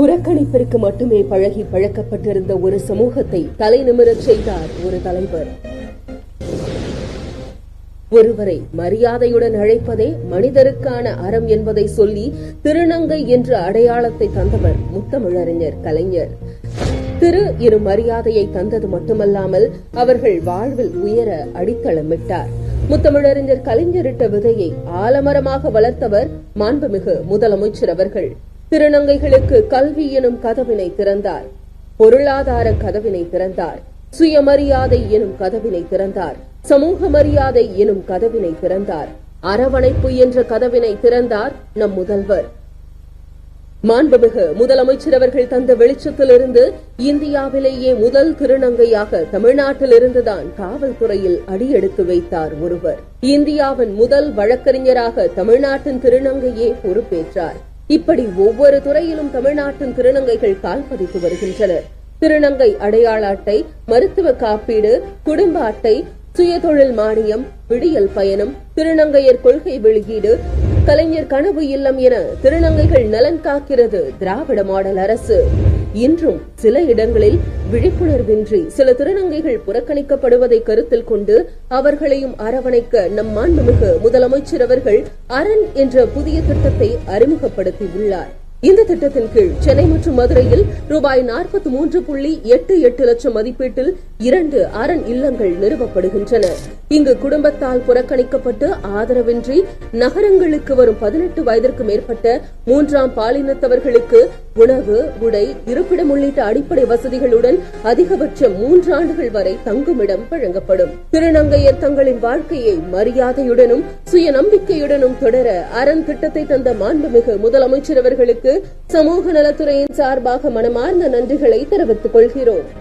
புறக்கணிப்பிற்கு மட்டுமே பழகி பழக்கப்பட்டிருந்த ஒரு சமூகத்தை தலைநிமிரச் செய்தார் ஒரு தலைவர். ஒருவரை மரியாதையுடன் அழைப்பதே மனிதருக்கான அறம் என்பதை சொல்லி திருநங்கை என்ற அடையாளத்தை தந்தவர் முத்தமிழறிஞர் கலைஞர். திரு இரு மரியாதையை தந்தது மட்டுமல்லாமல் அவர்கள் வாழ்வில் உயர அடித்தளமிட்டார். முத்தமிழறிஞர் கலைஞரிட்ட விதையை ஆலமரமாக வளர்த்தவர் மாண்புமிகு முதலமைச்சர் அவர்கள். திருநங்கைகளுக்கு கல்வி எனும் கதவினை திறந்தார். பொருளாதார கதவினை திறந்தார். சுயமரியாதை எனும் கதவினை திறந்தார். சமூக மரியாதை எனும் கதவினை திறந்தார். அரவணைப்பு என்ற கதவினை திறந்தார் நம் முதல்வர். மாண்புமிகு முதலமைச்சர் அவர்கள் தந்த வெளிச்சத்திலிருந்து இந்தியாவிலேயே முதல் திருநங்கையாக தமிழ்நாட்டில் இருந்துதான் காவல்துறையில் அடியெடுத்து வைத்தார் ஒருவர். இந்தியாவின் முதல் வழக்கறிஞராக தமிழ்நாட்டின் திருநங்கையே பொறுப்பேற்றார். இப்படி ஒவ்வொரு துறையிலும் தமிழ்நாட்டின் திருநங்கைகள் கால் பதித்து வருகின்றனர். திருநங்கை அடையாள அட்டை மருத்துவ காப்பீடு குடும்ப அட்டை சுயதொழில் மானியம் விடியல் பயணம் திருநங்கையர் கொள்கை வெளியீடு கலைஞர் கனவு இல்லம் என திருநங்கைகள் நலன் காக்கிறது திராவிட மாடல் அரசு. இன்றும் சில இடங்களில் விழிப்புணர்வின்றி சில திருநங்கைகள் புறக்கணிக்கப்படுவதை கருத்தில் கொண்டு அவர்களையும் அரவணைக்க நம் மாண்புமிகு முதலமைச்சர் அவர்கள் அரண் என்ற புதிய திட்டத்தை அறிமுகப்படுத்தியுள்ளார். இந்த திட்டத்தின் கீழ் சென்னை மற்றும் மதுரையில் ரூபாய் நாற்பத்தி மூன்று புள்ளி எட்டு எட்டு லட்சம் மதிப்பீட்டில் இரண்டு அரண் இல்லங்கள் நிறுவப்படுகின்றன. இங்கு குடும்பத்தால் புறக்கணிக்கப்பட்டு ஆதரவின்றி நகரங்களுக்கு வரும் பதினெட்டு வயதிற்கு மேற்பட்ட மூன்றாம் பாலினத்தவர்களுக்கு உணவு உடை இருப்பிடம் உள்ளிட்ட அடிப்படை வசதிகளுடன் அதிகபட்சம் மூன்று ஆண்டுகள் வரை தங்குமிடம் வழங்கப்படும். திருநங்கையர் தங்களின் வாழ்க்கையை மரியாதையுடனும் சுய நம்பிக்கையுடனும் தொடர அரண் திட்டத்தை தந்த மாண்புமிகு முதலமைச்சர் அவர்களுக்கு சமூக நலத்துறையின் சார்பாக மனமார்ந்த நன்றிகளை தெரிவித்துக் கொள்கிறோம்.